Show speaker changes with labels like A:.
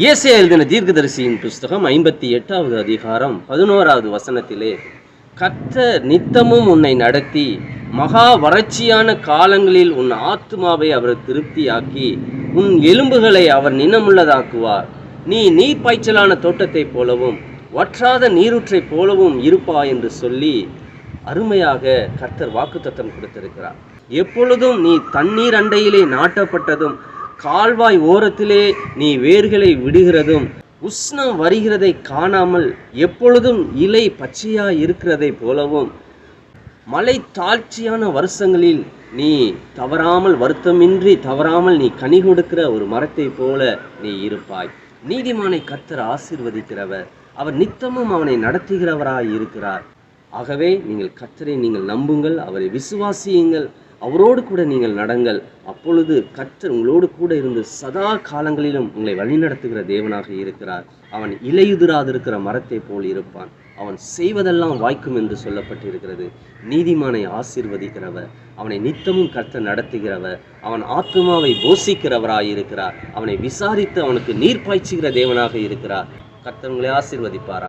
A: இயேசு எழுதின தீர்க்கதரிசியின் புஸ்தகம் ஐம்பத்தி எட்டாவது அதிகாரம் பதினோராவது வசனத்திலே கர்த்தர் நித்தமும் உன்னை நடத்தி மகா வறட்சியான காலங்களில் உன் ஆத்துமாவை அவர் திருப்தியாக்கி உன் எலும்புகளை அவர் நினமுள்ளதாக்குவார். நீ நீர் பாய்ச்சலான தோட்டத்தைப் போலவும் வற்றாத நீரூற்றைப் போலவும் இருப்பா என்று சொல்லி அருமையாக கர்த்தர் வாக்குத்தத்தம் கொடுத்திருக்கிறார். எப்பொழுதும் நீ தண்ணீர் அண்டையிலே நாட்டப்பட்டதும் கால்வாய் ஓரத்திலே நீ வேர்களை விடுகிறதும் உஷ்ணம் வருகிறதை காணாமல் எப்பொழுதும் இலை பச்சையா இருக்கிறதை போலவும் மலை தாழ்ச்சியான வருஷங்களில் நீ தவறாமல் வருத்தமின்றி தவறாமல் நீ கனி கொடுக்கிற ஒரு மரத்தைப் போல நீ இருப்பாய். நீதிமானை கர்த்தர் ஆசிர்வதிக்கிறவர் அவர் நித்தமும் அவனை நடத்துகிறவராய் இருக்கிறார் ஆகவே நீங்கள் கர்த்தரை நீங்கள் நம்புங்கள் அவரை விசுவாசியுங்கள். அவரோடு கூட நீங்கள் நடங்கள். அப்பொழுது கர்த்தர் உங்களோடு கூட இருந்து சதா காலங்களிலும் உங்களை வழிநடத்துகிற தேவனாக இருக்கிறார். அவன் இலையுதிராதிருக்கிற மரத்தைப் போல் இருப்பான். அவன் செய்வதெல்லாம் வாய்க்கும் என்று சொல்லப்பட்டிருக்கிறது. நீதிமானை ஆசீர்வதிக்கிறவர். அவனை நித்தமும் கர்த்த நடத்துகிறவர். அவன் ஆத்மாவை போஷிக்கிறவராயிருக்கிறார். அவனை விசாரித்து அவனுக்கு நீர் பாய்ச்சுகிற தேவனாக இருக்கிறார். கர்த்தவங்களை உங்களை ஆசீர்வதிப்பாரா?